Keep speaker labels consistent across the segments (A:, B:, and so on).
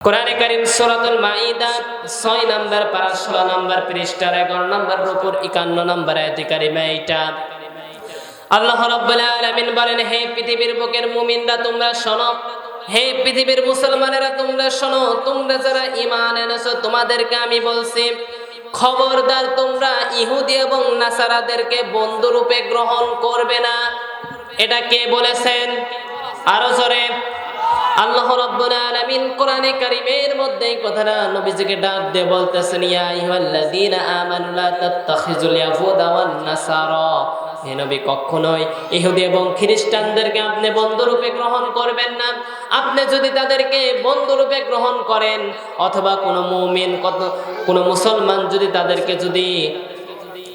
A: কোরআনে কারিম সূরাতুল মাইদা 6 নাম্বার পারা 16 নাম্বার পৃষ্ঠার 11 নাম্বার উপর 51 নাম্বার আয়াতে কারিমা এটা আল্লাহ রাব্বুল আলামিন বলেন, হে পৃথিবীর বুকের মুমিনরা, তোমরা শোনো। হে পৃথিবীর মুসলমানেরা, তোমরা শোনো। তোমরা যারা ঈমান এনেছো, তোমাদেরকে আমি বলছি, খবরদার তোমরা ইহুদি এবং নাসারাদেরকে বন্ধুরূপে গ্রহণ করবে না। এটা কে বলেছেন? আরও জোরে। আল্লাহ রাব্বুল আলামিন কোরআনে কারীমের মধ্যে এই কথাটা নবীজিকে ডাক দিয়ে বলতেছেন, ইয়া আমানু লা ইয়াহুদা ওয়ান নাসারা। হে নবী, কখনোই ইহুদি এবং খ্রিস্টানদেরকে আপনি বন্ধুরূপে গ্রহণ করবেন না। আপনি যদি তাদেরকে বন্ধুরূপে গ্রহণ করেন, অথবা কোনো মুমিন কত কোনো মুসলমান যদি তাদেরকে যদি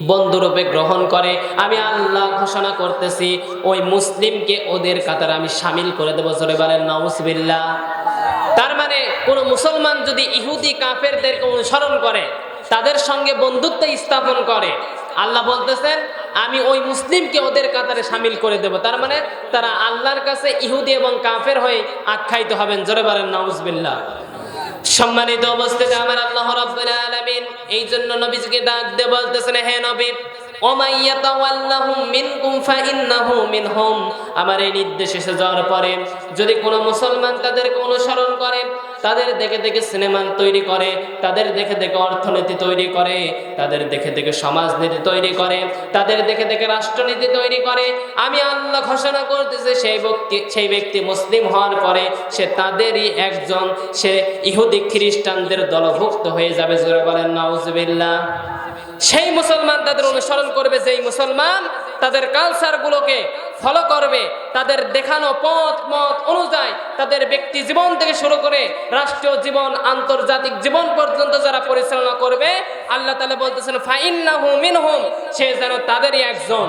A: বন্ধুরূপে গ্রহণ করে। আমি আল্লাহ ঘোষণা করতেছি, ওই মুসলিমকে ওদের কাতারে আমি সামিল করে দেবো। জোরে বলেন, নাউজবিল্লাহ। তার মানে কোনো মুসলমান যদি ইহুদি কাফেরদেরকে অনুসরণ করে, তাদের সঙ্গে বন্ধুত্ব স্থাপন করে, আল্লাহ বলতেছেন, আমি ওই মুসলিমকে ওদের কাতারে সামিল করে দেব। তার মানে তারা আল্লাহর কাছে ইহুদি এবং কাফের হয়ে আখ্যায়িত হবেন। জোরে বলেন, নাউজবিল্লাহ। সম্মানিত অবস্থাতে আমার আল্লাহ রাব্বুল আলামিন এই জন্য নবীজিকে ডাক দিয়ে বলতেছেন হে নবী আমার এই নির্দেশ এসে যাওয়ার পরে যদি কোনো মুসলমান তাদেরকে অনুসরণ করে, তাদের দেখে দেখে সিনেমা তৈরি করে, তাদের দেখে দেখে অর্থনীতি তৈরি করে, তাদের দেখে দেখে সমাজনীতি তৈরি করে, তাদের দেখে দেখে রাষ্ট্রনীতি তৈরি করে, আমি আল্লাহ ঘোষণা করতেছি সেই ব্যক্তি সেই ব্যক্তি মুসলিম হওয়ার পরে সে তাদেরই একজন, সে ইহুদি খ্রিস্টানদের দলভুক্ত হয়ে যাবে। জোরে বলেন, নাউজুবিল্লাহ। সেই মুসলমান তাদের অনুসরণ করবে, যেই মুসলমান তাদের কালচারগুলোকে ফলো করবে, তাদের দেখানো পথ, মত অনুযায়ী তাদের ব্যক্তি জীবন থেকে শুরু করে রাষ্ট্রীয় জীবন, আন্তর্জাতিক জীবন পর্যন্ত যারা পরিচালনা করবে, আল্লাহ তালা বলতেছেন ফাইন্না হুম ইন মিনহুম সে যেন তাদেরই একজন।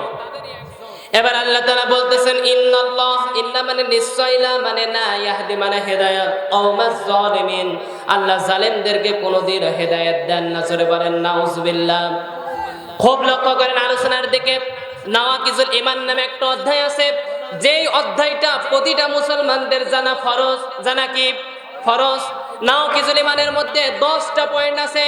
A: এবার আল্লাহ তাআলা বলতেছেন, ইন্নাল্লাহ, ইন্না মানে নিশ্চয়লা মানে না, ইয়াহদি মানে হেদায়েত। কওমাজ জালিমিন। আল্লাহ জালেমদেরকে কোনোদিন হেদায়েত দেন না, জোরে বলেন, নাউজুবিল্লাহ। খুব লক্ষ্য করেন আলোচনার দিকে। নাওয়াকিজুল ইমান নামে একটা অধ্যায় আছে। যেই অধ্যায়টা প্রতিটা মুসলমানদের জানা ফরজ, জানা কি? ফরজ। নাও কিজুল ইমানের মধ্যে দশটা পয়েন্ট আছে।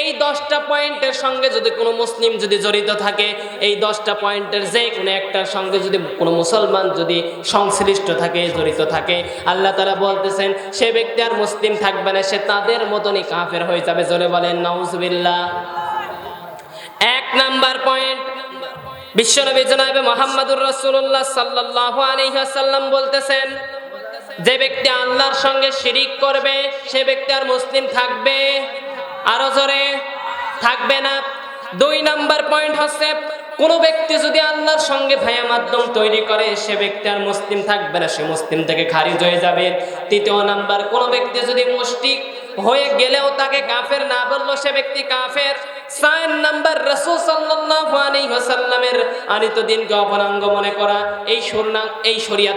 A: এই দশটা পয়েন্টের সঙ্গে যদি কোনো মুসলিম যদি জড়িত থাকে, এই দশটা পয়েন্টের যে কোনো একটার সঙ্গে যদি কোনো মুসলমান যদি সংশ্লিষ্ট থাকে, জড়িত থাকে, আল্লাহ তারা বলতেছেন, সে ব্যক্তি আর মুসলিম থাকবে না, সে তাদের মতনই কাফের হয়ে যাবে। জোরে বলেন, নাউজবিল্লাহ। এক নাম্বার পয়েন্ট বিশ্বনবী জনাবে মোহাম্মদুর রসুল্লাহ সাল্লাহ আলহাসাল্লাম বলতেছেন যে ব্যক্তি আল্লাহর সঙ্গে শিরিক করবে, সে ব্যক্তি আর মুসলিম থাকবে? আরও জোরে, থাকবে না। দুই নাম্বার পয়েন্ট হচ্ছে, কোন ব্যক্তি যদি আল্লাহর সঙ্গে ভাইয়া মাধ্যম তৈরি করে, সে ব্যক্তি আর মুসলিম থাকবে না, সে মুসলিম থেকে খারিজ হয়ে যাবে। তৃতীয় নাম্বার, কোন ব্যক্তি যদি মুষ্টিক হয়ে গেলেও তাকে কাফের না বলল, সে ব্যক্তি কাফের। চার নাম্বার মনে করা, এই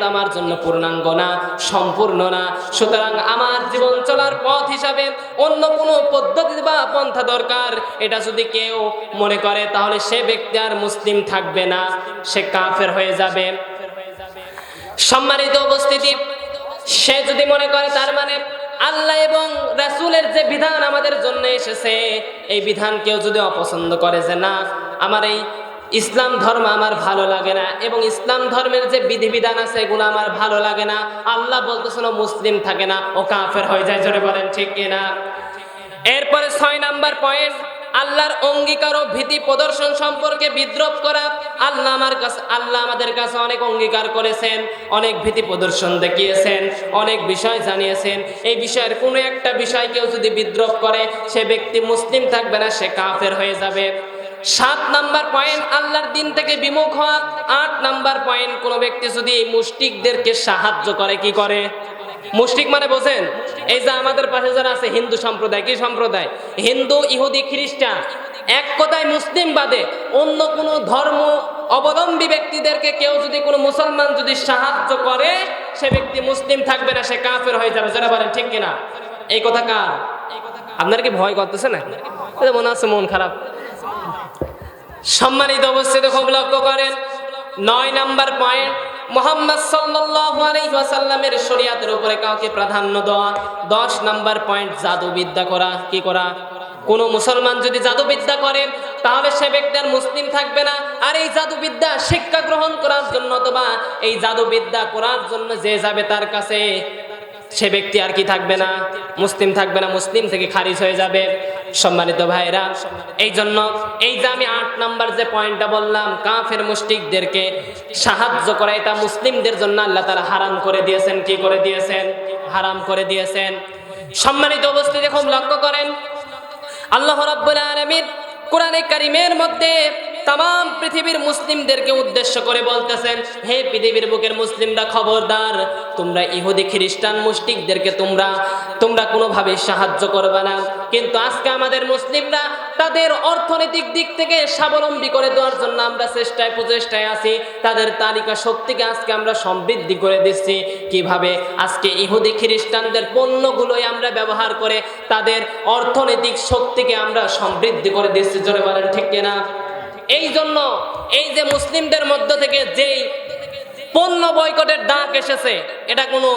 A: আমার জন্য পূর্ণাঙ্গ না, সম্পূর্ণ না। সুতরাং আমার জীবন চলার পথ হিসাবে অন্য কোনো পদ্ধতি বা পন্থা দরকার। এটা যদি কেউ মনে করে, তাহলে সে ব্যক্তি আর মুসলিম থাকবে না, সে কাফের হয়ে যাবে। সম্মানিত উপস্থিতি, সে যদি মনে করে তার মানে আল্লাহ এবং রাসুলের যে বিধান আমাদের জন্য এসেছে, এই বিধান কেউ যদি অপছন্দ করে যে না, আমার এই ইসলাম ধর্ম আমার ভালো লাগে না এবং ইসলাম ধর্মের যে বিধিবিধান আছে, এগুলো আমার ভালো লাগে না, আল্লাহ বলতে ও মুসলিম থাকে না, ও কাফের হয়ে যায়, জোরে বলেন ঠিক কিনা? এরপরে ছয় নাম্বার পয়েন্ট আল্লাহর অঙ্গীকার ও ভীতি প্রদর্শন সম্পর্কে বিদ্রোপ করা, আল্লাহ আমার কাছে আল্লাহ আমাদের কাছে অনেক অঙ্গীকার করেছেন, অনেক ভীতি প্রদর্শন দেখিয়েছেন, অনেক বিষয় জানিয়েছেন। এই বিষয়ের কোনো একটা বিষয় কেউ যদি বিদ্রোপ করে, সে ব্যক্তি মুসলিম থাকবে না, সে কাফের হয়ে যাবে। সাত নাম্বার পয়েন্ট, আল্লাহর দিন থেকে বিমুখ হওয়া। আট নাম্বার পয়েন্ট, কোনো ব্যক্তি যদি এই মুষ্টিকদেরকে সাহায্য করে, কি করে? মুশরিক মানে বোঝেন, এই যে আমাদের পাশে যারা আছে, হিন্দু সম্প্রদায়, কি সম্প্রদায়? হিন্দু, ইহুদি, খ্রিস্টান। এক কথায় মুসলিম বাদে অন্য কোনো ধর্ম অবলম্বী ব্যক্তিদেরকে কেউ যদি কোনো মুসলমান যদি সাহায্য করে, সে ব্যক্তি মুসলিম থাকবে না, সে কাফের হয়ে যাবে। যারা বলেন, ঠিক কিনা? এই কথা কার? আপনার কি ভয় করতেছে না? মনে আছে মন খারাপ। সম্মানিত অবস্থিত খুব লক্ষ্য করেন, নয় নাম্বার পয়েন্ট মোহাম্মদ সাল্লাল্লাহু আলাইহি ওয়াসাল্লামের শরীয়তের উপরে কাউকে প্রাধান্য দেওয়া, দশ নাম্বার পয়েন্ট জাদুবিদ্যা করা, কি করা? কোন মুসলমান যদি জাদুবিদ্যা করে, তাহলে সে ব্যক্তি আর মুসলিম থাকবে না। আর এই জাদুবিদ্যা শিক্ষা গ্রহণ করার জন্য অথবা এই জাদুবিদ্যা করার জন্য যে যাবে তার কাছে সে ব্যক্তি আর কি থাকবে না? মুসলিম থাকবে না, মুসলিম থেকে খারিজ হয়ে যাবে। সম্মানিত ভাইরা এই জন্য এই যে আমি আট নাম্বার যে পয়েন্টটা বললাম, কাফের মুশরিকদেরকে সাহায্য করা, এটা মুসলিমদের জন্য আল্লাহ তাআলা হারাম করে দিয়েছেন। কি করে দিয়েছেন? হারাম করে দিয়েছেন। সম্মানিত উপস্থিতি খুব লক্ষ্য করেন। আল্লাহ রাব্বুল আলামিন কোরআনে কারিমের মধ্যে তাম পৃথিবীর মুসলিমদেরকে উদ্দেশ্য করে বলতেছেন, হে পৃথিবীর বুকের মুসলিমরা খবরদার, তোমরা ইহুদি, খ্রিস্টান, মুশরিকদেরকে তোমরা তোমরা কোনোভাবে সাহায্য করবে না। কিন্তু আজকে আমাদের মুসলিমরা তাদের অর্থনৈতিক দিক থেকে স্বাবলম্বী করে দেওয়ার জন্য আমরা চেষ্টায় প্রচেষ্টায় আছি। তাদের তালিকা শক্তিকে আজকে আমরা সমৃদ্ধি করে দিচ্ছি। কীভাবে? আজকে ইহুদি, খ্রিস্টানদের পণ্যগুলোই আমরা ব্যবহার করে তাদের অর্থনৈতিক শক্তিকে আমরা সমৃদ্ধি করে দিচ্ছি। জোরে বলেন, ঠিক কিনা? এই জন্য এই যে মুসলিমদের মধ্য থেকে যেই পণ্য বয়কটের ডাক এসেছে, এটা কোনো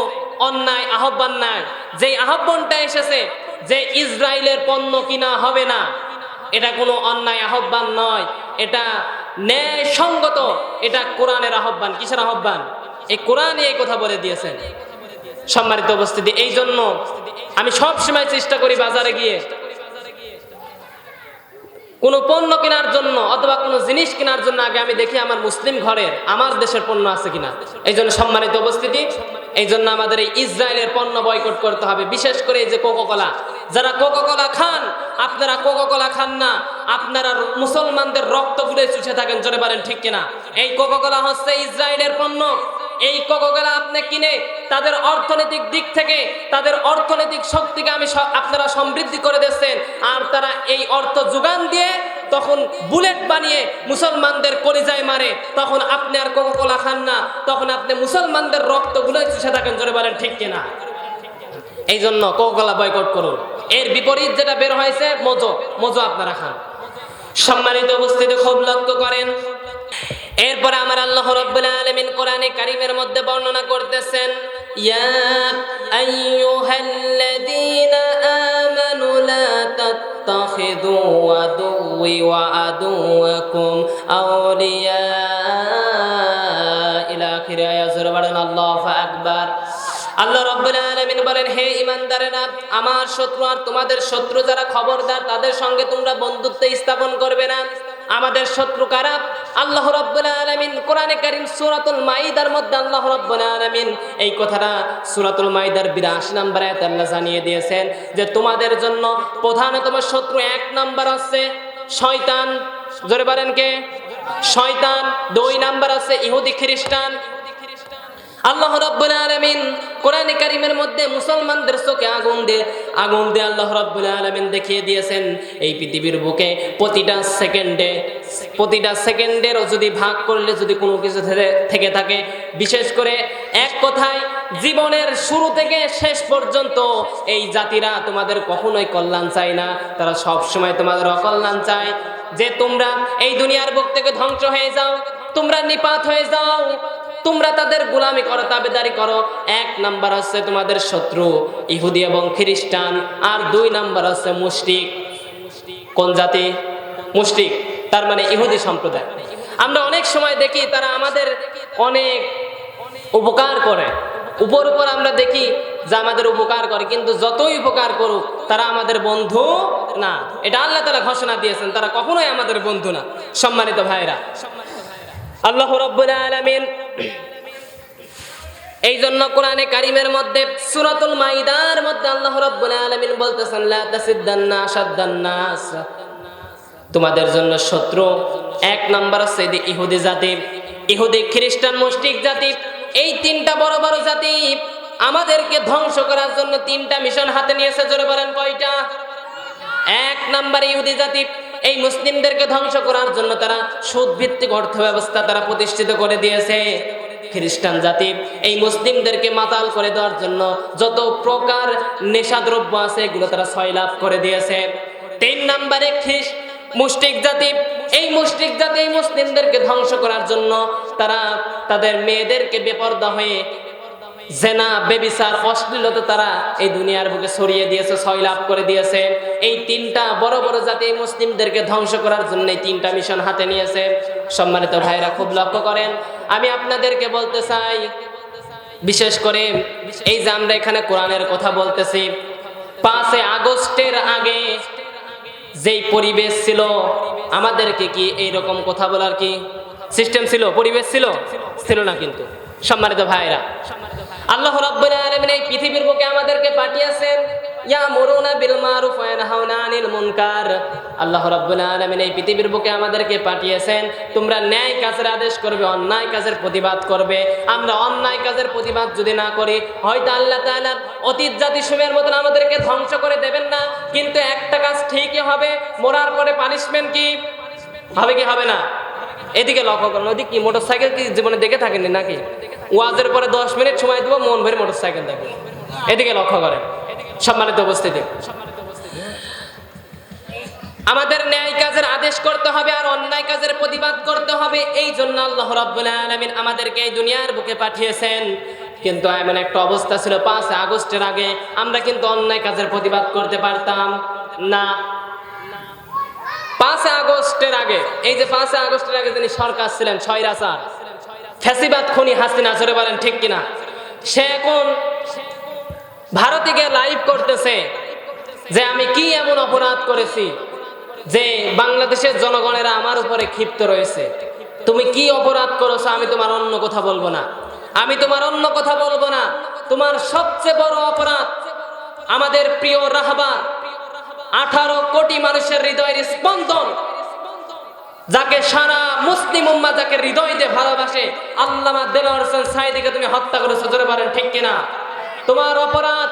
A: অন্যায়, আহ্বান নাই। যেই আহ্বানটা এসেছে যে ইসরায়েলের পণ্য কিনা হবে না, এটা কোনো অন্যায়, আহ্বান নয়। এটা ন্যায় সঙ্গত এটা কোরআনের আহ্বান। কিসের আহ্বান? এই কোরআনই এই কথা বলে দিয়েছেন। সম্মানিত উপস্থিতি এই জন্য আমি সব সময় চেষ্টা করি বাজারে গিয়ে কোনো পণ্য কেনার জন্য অথবা কোনো জিনিস কেনার জন্য আগে আমি দেখি আমার মুসলিম ঘরের, আমার দেশের পণ্য আছে কিনা। এই জন্য সম্মানিত উপস্থিতি এই জন্য আমাদের এই ইসরায়েলের পণ্য বয়কট করতে হবে। বিশেষ করে এই যে কোকোকলা যারা কোকোকলা খান, আপনারা কোকোকলা খান না। আপনারা মুসলমানদের রক্ত গুলে চুষে থাকেন, জোরে পারেন ঠিক কিনা? এই কোকোকলা হচ্ছে ইসরায়েলের পণ্য। এই কোকোকলা আপনি কিনে তাদের অর্থনৈতিক দিক থেকে, তাদের অর্থনৈতিক শক্তিকে আমি আপনারা সমৃদ্ধি করে দিচ্ছেন আর তারা এই অর্থ যোগান দিয়ে তখন বুলেট বানিয়ে মুসলমানদের কলিজায় মারে। তখন আপনি আর কোকোকোলা খান না। তখন আপনি মুসলমানদের রক্তগুলো চুষে থাকেন, জোরে বলেন, ঠিক কিনা? এই জন্য কোকোকোলা বয়কট করুন। এর বিপরীত যেটা বের হয়েছে, মজো। মজো আপনারা খান। সম্মানিত উপস্থিতি খুব লক্ষ্য করেন। এরপরে আমার আল্লাহ রব্বুল আলামিন কোরআনে কারিমের মধ্যে বর্ণনা করতেছেন, ইয়া আইয়ুহাল্লাযীনা আমানু লা তাত্তাখিযু আদুওয়ি ওয়া ইলা আল্লাহু আকবার। আল্লাহ রব্বুল আলামিন বলেন, হে ইমানদারেরা আমার শত্রু আর তোমাদের শত্রু যারা খবরদার, তাদের সঙ্গে তোমরা বন্ধুত্ব স্থাপন করবে না। আমাদের শত্রু কারা? আল্লাহ রব্বুল আলামিন কোরআনে কারীম সূরাতুল মাইদার মধ্যে আল্লাহ রব্বুল আলামিন এই কথাটা সুরাতুল মাইদার 82 নম্বর আয়াতে আল্লাহ জানিয়ে দিয়েছেন যে তোমাদের জন্য প্রধানতম শত্রু এক নাম্বার আছে শয়তান। জোরে বলেন কে? শয়তান। দুই নাম্বার আছে ইহুদি খ্রিস্টান। আল্লাহ রাব্বুল আলামিন কোরআনে কারীমের মধ্যে মুসলমানদের চোখে আগুন দিয়ে আগুন দিয়ে আল্লাহ রাব্বুল আলামিন দেখিয়ে দিয়েছেন, এই পৃথিবীর বুকে প্রতিটা সেকেন্ডে, প্রতিটা সেকেন্ডেরও যদি ভাগ করলে যদি কোনো কিছু থেকে, থাকে বিশেষ করে এক কথায় জীবনের শুরু থেকে শেষ পর্যন্ত এই জাতিরা তোমাদের কখনোই কল্যাণ চায় না। তারা সব সময় তোমাদের অকল্যাণ চায় যে তোমরা এই দুনিয়ার বুক থেকে ধ্বংস হয়ে যাও, তোমরা নিপাত হয়ে যাও তোমরা তাদের গোলামি করো, তাবেদারি করো। এক নাম্বার হচ্ছে তোমাদের শত্রু, ইহুদি এবং খ্রিস্টান, আর দুই নাম্বার হচ্ছে মুশরিক। কোন জাতি? মুশরিক, তার মানে ইহুদি সম্প্রদায়। আমরা অনেক সময় দেখি তারা আমাদের অনেক উপকার করে। উপর উপর আমরা দেখি যে আমাদের উপকার করে, কিন্তু যতই উপকার করুক, তারা আমাদের বন্ধু না। এটা আল্লাহ তালা ঘোষণা দিয়েছেন, তারা কখনোই আমাদের বন্ধু না। সম্মানিত ভাইরা আল্লাহ রব্বুল আলামিন এই জন্য কোরআনে কারিমের মধ্যে সূরাতুল মাইদার মধ্যে আল্লাহ রাব্বুল আলামিন বলতেছেন, লা তাসিদ্দান্না তোমাদের জন্য শত্রু এক নাম্বার আছে ইহুদি জাতি, ইহুদি খ্রিস্টান মুশরিক জাতি, এই তিনটা বড় বড় জাতি আমাদেরকে ধ্বংস করার জন্য তিনটা মিশন হাতে নিয়েছে, জোরে বলেন কয়টা? এক নাম্বার ইহুদি জাতি এই মুসলিমদেরকে ধ্বংস করার জন্য তারা সুদ ভিত্তিক অর্থ ব্যবস্থা তারা প্রতিষ্ঠিত করে দিয়েছে। খ্রিস্টান জাতি এই মুসলিমদেরকে মাতাল করে দেওয়ার জন্য যত প্রকার নেশাদ্রব্য আছে এগুলো তারা ছয় লাভ করে দিয়েছে। তিন নাম্বারে খ্রিস্ট মুষ্টিক জাতি এই মুষ্টিক জাতি মুসলিমদেরকে ধ্বংস করার জন্য তারা তাদের মেয়েদেরকে বেপর্দা হয়ে জেনা বেবিসার অশ্লীলতা তারা এই দুনিয়ার বুকে ছড়িয়ে দিয়েছে ছয় লাভ করে দিয়েছে। এই তিনটা বড় বড় জাতি মুসলিমদেরকে ধ্বংস করার জন্য এই তিনটা মিশন হাতে নিয়েছে। সম্মানিত ভাইরা, খুব লক্ষ্য করেন, আমি আপনাদেরকে বলতে চাই, বিশেষ করে এই যে আমরা এখানে কোরআনের কথা বলতেছি, পাঁচে আগস্টের আগে যেই পরিবেশ ছিল, আমাদেরকে কি এই রকম কথা বলার কি সিস্টেম ছিল? পরিবেশ ছিল? ছিল না কিন্তু। সম্মানিত ভাইরা আল্লাহ রাব্বুল আলামিন এই পৃথিবীর বুকে আমাদেরকে পাঠিয়েছেন ইয়া মুরুনা বিল মারুফ ওয়া ইয়ানহাউনা আনিল মুনকার। আল্লাহ রাব্বুল আলামিন এই পৃথিবীর বুকে আমাদেরকে পাঠিয়েছেন, তোমরা ন্যায় কাজের আদেশ করবে, অন্যায় কাজের প্রতিবাদ করবে। আমরা অন্যায় কাজের প্রতিবাদ যদি না করি, হয়তো আল্লাহ তাআলা অতীত জাতি সময়ের মতন আমাদেরকে ধ্বংস করে দেবেন না। কিন্তু একটা কাজ ঠিকই হবে, মরার পরে পানিশমেন্ট কি? হবে কি? হবে না। এদিকে লক্ষ্য করুন, ওদিকে কি? মোটরসাইকেল কি জীবনে দেখে থাকেননি নাকি? ওয়াজের পরে দশ মিনিট সময় দেবো, মন ভরে মোটরসাইকেল দেখবে। এদিকে লক্ষ্য করেন, সম্মানিত উপস্থিতি। আমাদের ন্যায় কাজের আদেশ করতে হবে আর অন্যায় কাজের প্রতিবাদ করতে হবে। এই জন্য আল্লাহ রাব্বুল আলামিন আমাদেরকে এই দুনিয়ার বুকে পাঠিয়েছেন। কিন্তু এমন একটা অবস্থা ছিল, পাঁচ আগস্টের আগে আমরা কিন্তু অন্যায় কাজের প্রতিবাদ করতে পারতাম না। পাঁচ আগস্টের আগে, এই যে পাঁচ আগস্টের আগে যিনি সরকার ছিলেন, ছয় রাসার ফ্যাসিবাদ খনি হাসিনা, জোরে বলেন ঠিক কিনা? সে এখন ভারতে গিয়ে লাইভ করতেছে যে আমি কি এমন অপরাধ করেছি যে বাংলাদেশের জনগণেরা আমার উপরে ক্ষিপ্ত রয়েছে? তুমি কি অপরাধ করেছ? আমি তোমার অন্য কথা বলব না। আমি তোমার অন্য কথা বলব না। তোমার সবচেয়ে বড় অপরাধ আমাদের প্রিয় রাহবার আঠারো কোটি মানুষের হৃদয়ের স্পন্দন যাকে সারা মুসলিম উম্মা যাকে হৃদয় দিয়ে ভালোবাসে, আল্লামা দেলোয়ার হোসেন সাইদিকে তুমি হত্যা করেছ, জোরে পারেন ঠিক কিনা? তোমার অপরাধ,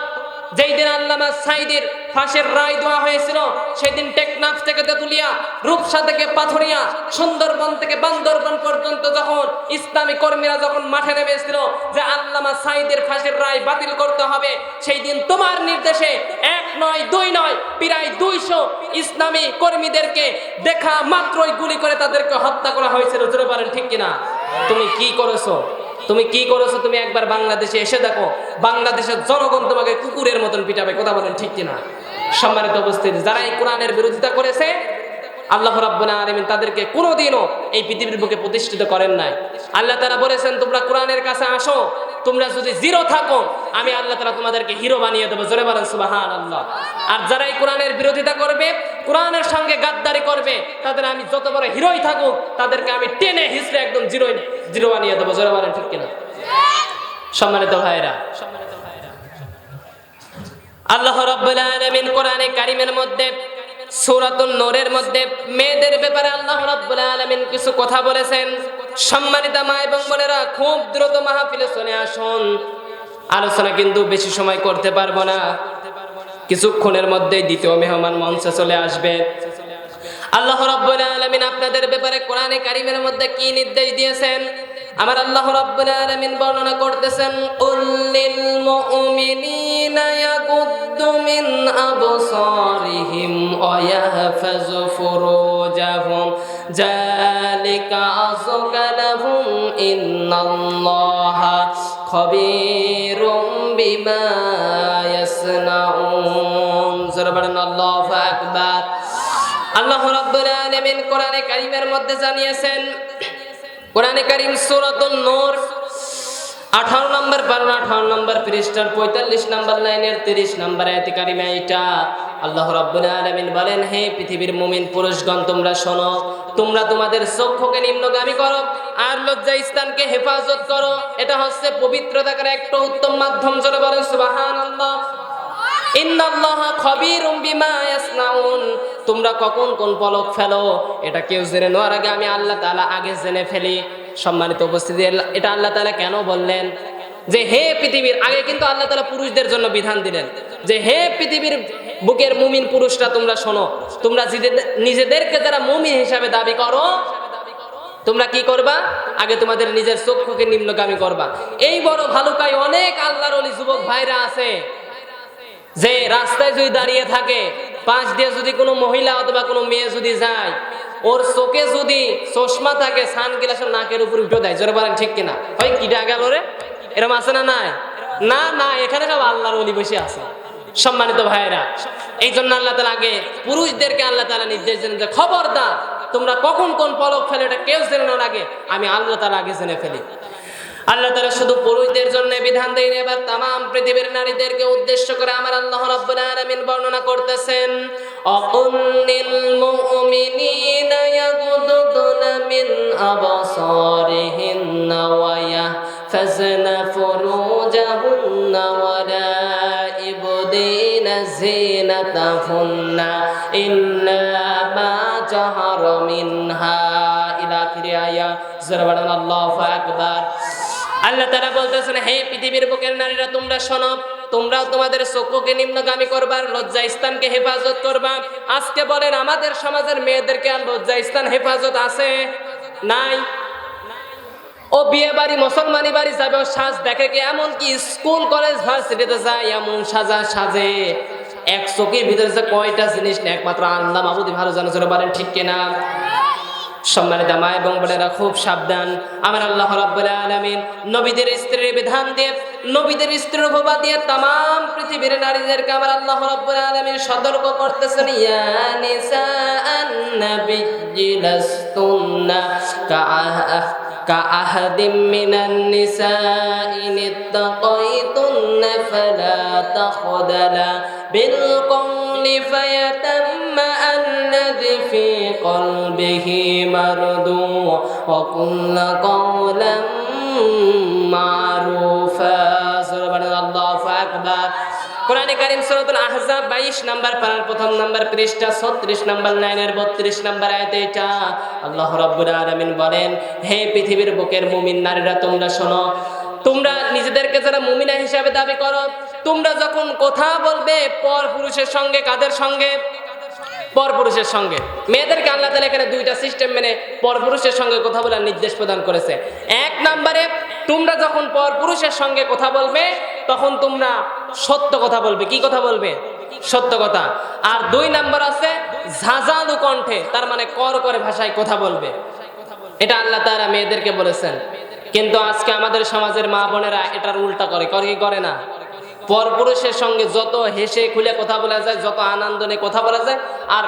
A: যেই দিন আল্লামা সাইদের ফাঁসের রায় দেওয়া হয়েছিল। সেদিন টেকনাফ থেকে তেতুলিয়া, রূপসা থেকে পাথরিয়া, সুন্দরবন থেকে বান্দরবন পর্যন্ত যখন ইসলামী কর্মীরা যখন মাঠে নেমেছিল যে আল্লামা সাইদের ফাঁসের রায় বাতিল করতে হবে, সেই দিন তোমার নির্দেশে এক নয়, দুই নয়, প্রায় দুইশো ইসলামী কর্মীদেরকে দেখা মাত্রই গুলি করে তাদেরকে হত্যা করা হয়েছিল। জোরে পারেন ঠিক কিনা? তুমি কি করেছ? তুমি কি করেছ? তুমি একবার বাংলাদেশে এসে দেখো, বাংলাদেশের জনগণ তোমাকে কুকুরের মতন পিটাবে, কথা বলেন ঠিক কিনা? সম্মানিত উপস্থিতি, যারা এই কোরআনের বিরোধিতা করেছে, আল্লাহ রাব্বুল আলামিন তাদেরকে কোনোদিনও এই পৃথিবীর বুকে প্রতিষ্ঠিত করেন নাই। আল্লাহ তারা বলেছেন, তোমরা কোরআনের কাছে আসো তোমরা যদি জিরো থাকো, আমি আল্লাহ তারা তোমাদেরকে হিরো বানিয়ে দেবো। জোরে বলেন সুবাহান আল্লাহ আর যারা এই কোরআনের বিরোধিতা করবে, কোরআনের সঙ্গে গাদ্দারি করবে, তাদের আমি যত বড় হিরোই থাকুক, তাদেরকে আমি টেনে হিসড়ে একদম জিরো জিরো বানিয়ে দেবো। জোরে বলেন, ঠিক কিনা? সম্মানিত ভাইরা আল্লাহ রাব্বুল আলামিন কোরআনে কারিমের মধ্যে, সূরাতুন নূরের মধ্যে, মেয়েদের ব্যাপারে আল্লাহ রাব্বুল আলামিন কিছু কথা বলেছেন। সম্মানিতা মা এবং বোনেরা, খুব দ্রুত মাহফিলে চলে আসুন। আলোচনা কিন্তু বেশি সময় করতে পারব না। কিছুক্ষণের মধ্যেই দ্বিতীয় মেহমান মঞ্চে চলে আসবে। আল্লাহ রাব্বুল আলামিন আপনাদের ব্যাপারে কোরআনে কারিমের মধ্যে কি নির্দেশ দিয়েছেন? আমার আল্লাহ রাব্বুল আলামিন বর্ণনা করতেছেন উল্লিল মুমিনিনা ইয়াগুদ্দু মিন আবসারিহিম ওয়া ফুরুজাহুম। যালিকা আযকা লাহুম ইন্নাল্লাহা খবীরুম বিমা ইয়াসনাউন। জোরে বলেন, আল্লাহু রাব্বুল আলামিন কোরআনে কারীমের মধ্যে জানিয়েছেন, কোরআনে কারীম সূরাতুন নূর 18 নম্বর পারা 18 নম্বর পৃষ্ঠার 45 নম্বর লাইনের 30 নম্বর আয়াতে কারিমা এটা আল্লাহ রাব্বুল আলামিন বলেন, হে পৃথিবীর মুমিন পুরুষগণ, তোমরা শোনো, তোমরা তোমাদের চক্ষুকে নিম্নগামী করো আর লজ্জা স্থানকে হেফাজত করো। এটা হচ্ছে পবিত্র থাকার একটা উত্তম মাধ্যম, জোরে বলেন ইয়াসনাউন। তোমরা কখন কোন পলক ফেলো, এটা কেউ জেনে নেওয়ার আগে আমি আল্লাহ তাআলা আগে জেনে ফেলি। সম্মানিত উপস্থিতি, এটা আল্লাহ তাআলা কেন বললেন? যে হে পৃথিবীর, আগে কিন্তু আল্লাহ তালা পুরুষদের জন্য বিধান দিলেন। যে হে পৃথিবীর বুকের মুমিন পুরুষরা, তোমরা শোনো, তোমরা নিজেদের- নিজেদেরকে যারা মুমিন হিসাবে দাবি করো, তোমরা কি করবা? আগে তোমাদের নিজের চক্ষুকে নিম্নগামী করবা। এই বড় ভালুকায় অনেক আল্লাহর অলি যুবক ভাইরা আছে, যে রাস্তায় যদি দাঁড়িয়ে থাকে, পাশ দিয়ে যদি কোনো মহিলা অথবা কোনো মেয়ে যদি যায়, ওর চোখে যদি চশমা থাকে সান গ্লাস নাকের উপর উঠে দেয়। জোরে বলেন, ঠিক কিনা? ওই কিটা গেল রে? এরম আছে না নাই? না না, এখানে সব আল্লাহর অলি বসে আছে। সম্মানিত ভাইয়েরা, এই জন্য আল্লাহ তালা আগে পুরুষদেরকে আল্লাহ তালা নির্দেশ দেন যে, খবরদার, তোমরা কখন কোন পলক ফেলে, এটা কেউ জেনে না আগে আমি আল্লাহ তালা আগে জেনে ফেলি। আল্লাহ তালা শুধু পুরুষদের জন্য বিধান দেন, এবার তাম পৃথিবীর নারীদেরকে উদ্দেশ্য করে আমার আল্লাহ রাব্বুল আলামিন বর্ণনা করতেছেন অকুল্লিল মুমিনিনা ইয়াগুদুনা মিন আবসারিহিন্না ওয়া ইয়াহফাজনা ফুরুজাহুন্না আল্লাহু তারা হে পৃথিবীর নারীরা, তোমরা তোমরাও তোমাদের করবার হেফাজত করবা। আজকে বলেন, আমাদের সমাজের মেয়েদেরকে আর লজ্জা স্থান হেফাজত আছে? নাই। ও বিয়ে বাড়ি, মুসলমানি বাড়ি যাবে, ও সাজ দেখে কি? এমন কি স্কুল, কলেজ, ভার্সিটিতে যায়, এমন সাজা সাজে। এক চোখের ভিতরে যে কয়টা জিনিস নেই একমাত্র আল্লাহ মাহবুদি ভালো জানা চলে বলেন ঠিক কিনা? সম্মানিত মা এবং বোনেরা, খুব সাবধান। আমার আল্লাহ রাব্বুল আলামিন নবীদের স্ত্রীর বিধান দিয়ে, নবীদের স্ত্রীর উপমা দিয়ে তাম পৃথিবীর নারীদেরকে আমার আল্লাহ রাব্বুল আলামিন সতর্ক করতেছেন, ইয়া নিসাআন নাবিয়্যি লাস্তুন্না কাআহ। كأحد من النساء إن اتقيتن فلا تخذل بالقول فيتمأ الذي في قلبه مرض وقل قولا কারিম সূরাতুল আহজাব 22 নাম্বার পারার প্রথম নাম্বার পৃষ্ঠা 36 নাম্বার লাইনের 32 নাম্বার আয়াতে এটা আল্লাহ রাব্বুল আলামিন বলেন, হে পৃথিবীর বুকের মুমিন নারীরা, তোমরা শোনো, তোমরা নিজেদেরকে যারা মুমিনা হিসাবে দাবি করো, তোমরা যখন কথা বলবে পর পুরুষের সঙ্গে, কাদের সঙ্গে? পরপুরুষের সঙ্গে। মেয়েদেরকে আল্লাহ তালা এখানে দুইটা সিস্টেম মেনে পরপুরুষের সঙ্গে কথা বলার নির্দেশ প্রদান করেছে। এক নম্বরে, তোমরা যখন পরপুরুষের সঙ্গে কথা বলবে, তখন তোমরা সত্য কথা বলবে। কি কথা বলবে? সত্য কথা। আর দুই নাম্বার আছে, ঝাঁঝালু কণ্ঠে, তার মানে কর করে ভাষায় কথা বলবে। এটা আল্লাহ তারা মেয়েদেরকে বলেছেন। কিন্তু আজকে আমাদের সমাজের মা বোনেরা এটার উল্টা করে। করে কি করে না? পরপুরুষের সঙ্গে যত হেসে খুলে কথা বলা যায়, যত আনন্দ নিয়ে কথা বলা যায়, আর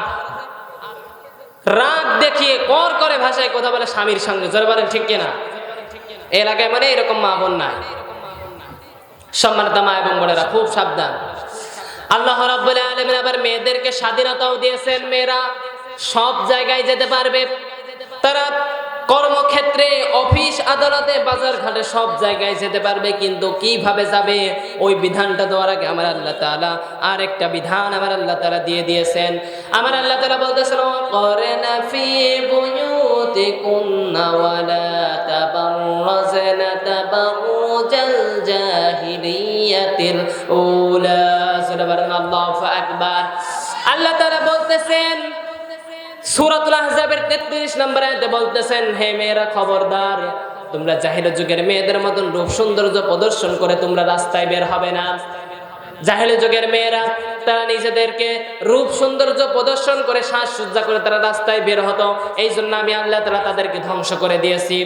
A: রাগ দেখিয়ে কর করে ভাষায় কথা বলে স্বামীর সঙ্গে। জোরে বলেন, ঠিক কিনা? এলাকায় মানে এরকম মা বোন নাই। সম্মানিত মা এবং বোনেরা, খুব সাবধান। আল্লাহ রাব্বুল আলামিন আবার মেয়েদেরকে স্বাধীনতাও দিয়েছেন। মেয়েরা সব জায়গায় যেতে পারবে। তারা কর্মক্ষেত্রে, অফিস, আদালতে, বাজার ঘাটে সব জায়গায় যেতে পারবে, কিন্তু কীভাবে যাবে? ওই বিধানটা দেওয়ার আগে আমার আল্লাহ তাআলা আর একটা বিধান আমার আল্লাহ তালা দিয়ে দিয়েছেন। আমার আল্লাহ উলা। সুবহানাল্লাহু আকবার। আল্লাহ তাআলা বলতেছেন সূরাতুল আহজাবের 33 নম্বর বলতেছেন, হে মেয়েরা খবরদার, তোমরা জাহিলের যুগের মেয়েদের মতন রূপ সৌন্দর্য প্রদর্শন করে তোমরা রাস্তায় বের হবে না। জাহেলের যুগের মেয়েরা, তারা নিজেদেরকে রূপ সৌন্দর্য প্রদর্শন করে সাজসজ্জা করে তারা রাস্তায় বের হতো। এই জন্য আমি আল্লাহ তালা তাদেরকে ধ্বংস করে দিয়েছি।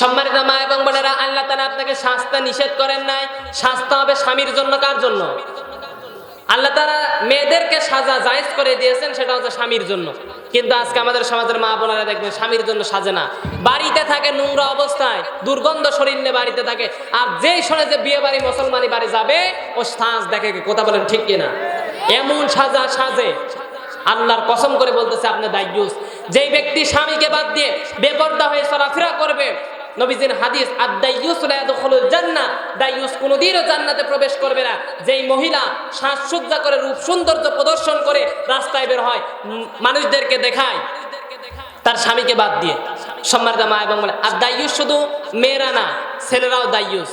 A: সম্মানিত মা এবং বোনেরা, আল্লাহ তালা আপনাকে শাস্তা নিষেধ করেন নাই। শাস্তা হবে স্বামীর জন্য কার জন্য? আল্লাহ তারা মেয়েদেরকে সাজা জায়েজ করে দিয়েছেন, সেটা হচ্ছে স্বামীর জন্য। কিন্তু আজকে আমাদের সমাজের মা বোনেরা দেখবেন স্বামীর জন্য সাজে না। বাড়িতে থাকে নোংরা অবস্থায়, দুর্গন্ধ শরীর নিয়ে বাড়িতে থাকে, আর যেই শোনে যে বিয়ে বাড়ি, মুসলমানি বাড়ি যাবে, ও সাজ দেখে কথা বলেন ঠিক কিনা? এমন সাজা সাজে। আল্লাহর কসম করে বলতেছে, আপনি দায়ুস। যেই ব্যক্তি স্বামীকে বাদ দিয়ে বেপর্দা হয়ে চলাফেরা করবে নবীজির হাদিস ইয়াদখুলুল দাইয়ুস কোনোদিনও জান্নাতে প্রবেশ করবে না। যেই মহিলা সাজসজ্জা করে, রূপ সৌন্দর্য প্রদর্শন করে রাস্তায় বের হয় মানুষদেরকে দেখায়, তার স্বামীকে বাদ দিয়ে। সম্মানিত মা এবং বলে আর দাইয়ুস শুধু মেয়েরা না, ছেলেরাও দাইয়ুস।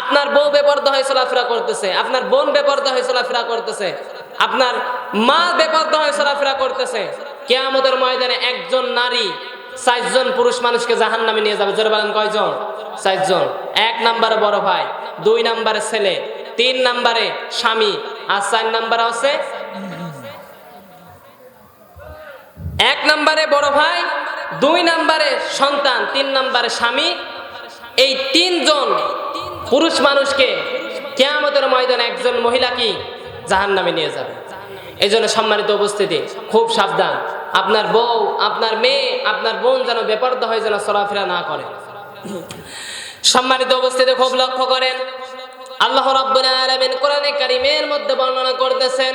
A: আপনার বউ বেপর্দা হয়ে চলাফেরা করতেছে, আপনার বোন বেপর্দা হয়ে চলাফেরা করতেছে, আপনার মা বেপর্দা হয়ে চলাফেরা করতেছে। কেয়ামতের ময়দানে একজন নারী চারজন পুরুষ মানুষকে জাহান নামে নিয়ে যাবে। জোরে বলেন কয়জন? চারজন। এক নাম্বারে বড় ভাই, দুই নাম্বারে ছেলে, তিন নাম্বারে স্বামী, আর চার নাম্বারে আছে এক নম্বরে বড় ভাই, দুই নম্বরে সন্তান, তিন নম্বরে স্বামী। এই তিনজন পুরুষ মানুষকে কেয়ামতের ময়দানে একজন মহিলা কি? জাহান নামে নিয়ে যাবে। এই জন্য সম্মানিত উপস্থিতি, খুব সাবধান। আপনার বউ, আপনার মেয়ে, আপনার বোন যেন বেপর্দা হয়ে যেন চলাফেরা না করে। সম্মানিত অবস্থিতে খুব লক্ষ্য করেন। আল্লাহ রাব্বুল কোরআনে কারীমের মধ্যে বর্ণনা করতেছেন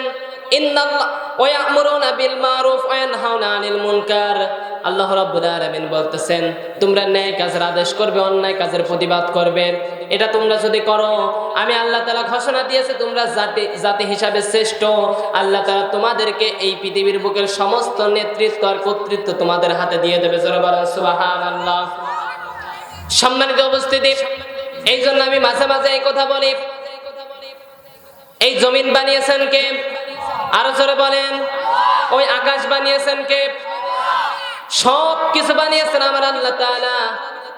A: ইন্নাল্লাহ ওয়া ইয়া'মুরুনা বিল মারুফ ওয়া ইয়ানহাউনা আনিল মুনকার। আল্লাহ রাব্বুল বলতেছেন, তোমরা ন্যায় কাজের আদেশ করবে, অন্যায় কাজের প্রতিবাদ করবে। এটা তোমরা যদি করো, আমি আল্লাহ তালা ঘোষণা দিয়েছে, তোমরা জাতি জাতি হিসাবে শ্রেষ্ঠ। আল্লাহ তালা তোমাদেরকে এই পৃথিবীর বুকের সমস্ত নেতৃত্ব আর কর্তৃত্ব তোমাদের হাতে দিয়ে দেবে। সুবহানাল্লাহ। সম্মানিত উপস্থিতি, এই জন্য আমি মাঝে মাঝে এই কথা বলি। এই জমিন বানিয়েছেন কে? আরও জোরে বলেন। ওই আকাশ বানিয়েছেন কে? সব কিছু বানিয়েছেন আমার আল্লাহ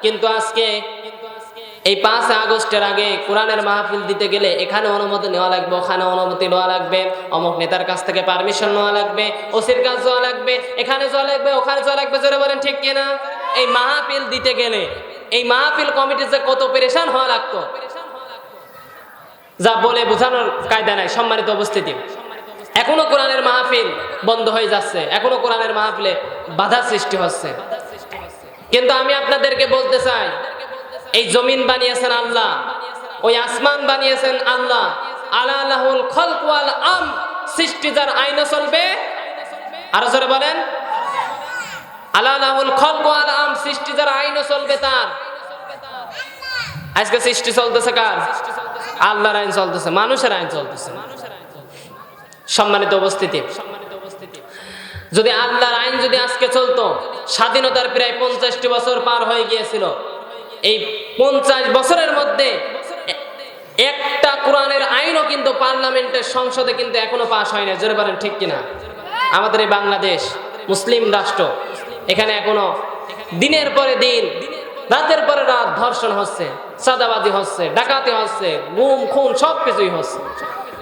A: কিন্তু আজকে এই পাঁচ আগস্টের আগে কোরআনের মাহফিল দিতে গেলে এখানে অনুমতি নেওয়া লাগবে, ওখানে অনুমতি নেওয়া লাগবে, অমুক নেতার কাছ থেকে পারমিশন নেওয়া লাগবে, ওসির কাজ যাওয়া লাগবে, এখানে যাওয়া লাগবে, ওখানে যাওয়া লাগবে, জোরে বলেন ঠিক কিনা? এই মাহফিল দিতে গেলে, এই মাহফিল কমিটির যে কত পেরেশান হওয়া লাগতো, যা বলে বোঝানোর কায়দা নাই, সম্মানিত উপস্থিতি। এখনও কোরআনের মাহফিল বন্ধ হয়ে যাচ্ছে, এখনও কোরআনের মাহফিলে বাধা সৃষ্টি হচ্ছে। কিন্তু আমি আপনাদেরকে বলতে চাই, এই জমিন বানিয়েছেন আল্লাহ, ওই আসমান বানিয়েছেন আল্লাহ আলা আল্লাহুল খলক আম সৃষ্টি যার আইন চলবে। আরও জোরে বলেন আলা আল্লাহুল খলক আম সৃষ্টি যার আইন চলবে তার। আজকে সৃষ্টি চলতেছে কার? আল্লাহর আইন চলতেছে, মানুষের আইন চলতেছে। সম্মানিত উপস্থিতি। যদি আল্লাহর আইন যদি আজকে চলতো, স্বাধীনতার প্রায় পঞ্চাশটি বছর পার হয়ে গিয়েছিল। এই পঞ্চাশ বছরের মধ্যে একটা কোরআনের আইনও কিন্তু পার্লামেন্টের সংসদে কিন্তু এখনও পাশ হয় না জোরে বলেন, ঠিক কিনা? আমাদের এই বাংলাদেশ মুসলিম রাষ্ট্র, এখানে এখনও দিনের পরে দিন, রাতের পরে রাত ধর্ষণ হচ্ছে, সাদাবাজি হচ্ছে, ডাকাতি হচ্ছে, গুম, খুন সব কিছুই হচ্ছে।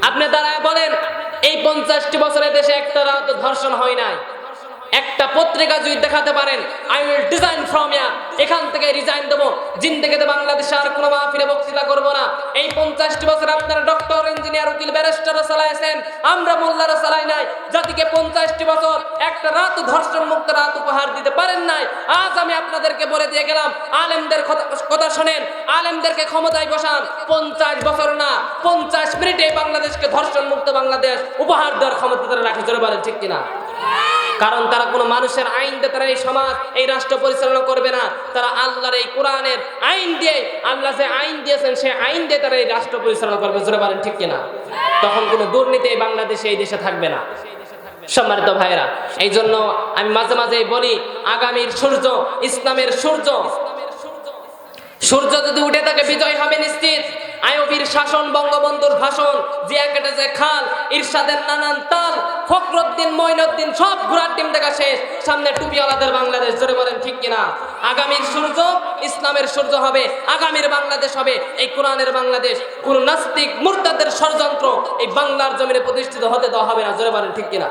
A: আপনি দাঁড়ায় বলেন এই পঞ্চাশটি বছরের দেশে একটা রাত ধর্ষণ হয় নাই। একটা পত্রিকা যদি দেখাতে পারেন আই উইল ডিজাইন ফ্রম ইয়া এখান থেকে রিজাইন দেবো। জিন্দেগিতে বাংলাদেশে আর কোনো মাহফিলে বক্তৃতা করব না। এই পঞ্চাশটি বছর আপনারা ডক্টর ইঞ্জিনিয়ার উকিল ব্যারিস্টারও চালাইছেন আমরা মোল্লারও চালাই নাই। জাতিকে পঞ্চাশটি বছর একটা রাত ধর্ষণ মুক্ত রাত উপহার দিতে পারেন নাই। আজ আমি আপনাদেরকে বলে দিয়ে গেলাম, আলেমদের কথা- শোনেন। আলেমদেরকে ক্ষমতায় বসান। পঞ্চাশ বছর না, পঞ্চাশ মিনিটে বাংলাদেশকে ধর্ষণ মুক্ত বাংলাদেশ উপহার দেওয়ার ক্ষমতা তারা রাখে। জোরে বলেন, ঠিক কিনা? কারণ তারা কোনো মানুষের আইন দিয়ে তারা এই সমাজ, এই রাষ্ট্র পরিচালনা করবে না। তারা আল্লাহর এই কোরআনের আইন দিয়ে, আল্লাহ যে আইন দিয়েছেন সেই আইন দিয়ে তারা এই রাষ্ট্র পরিচালনা করবে। জোরে বলেন ঠিক কিনা? তখন কোনো দুর্নীতি এই বাংলাদেশে, এই দেশে থাকবে না। সম্মানিত ভাইরা এই জন্য আমি মাঝে মাঝে বলি, আগামীর সূর্য ইসলামের সূর্য। সূর্য যদি উঠে থাকে, বিজয় হবে নিশ্চিত। আয়বীর শাসন, বঙ্গবন্ধুর ভাষণ, জিয়া কেটেছে খাল, ইরশাদের নানান তাল, ফখরুদ্দিন, মঈনুদ্দিন, সব ঘোরার টিম দেখা শেষ। সামনে টুপিওয়ালাদের বাংলাদেশ, জোরে বলেন ঠিক কিনা? আগামীর সূর্য, ইসলামের সূর্য হবে, আগামীর বাংলাদেশ হবে, এই কোরআনের বাংলাদেশ। কোন নাস্তিক, মুরতাদের ষড়যন্ত্র এই বাংলার জমিনে প্রতিষ্ঠিত হতে দেওয়া হবে না, জোরে বলেন ঠিক কিনা?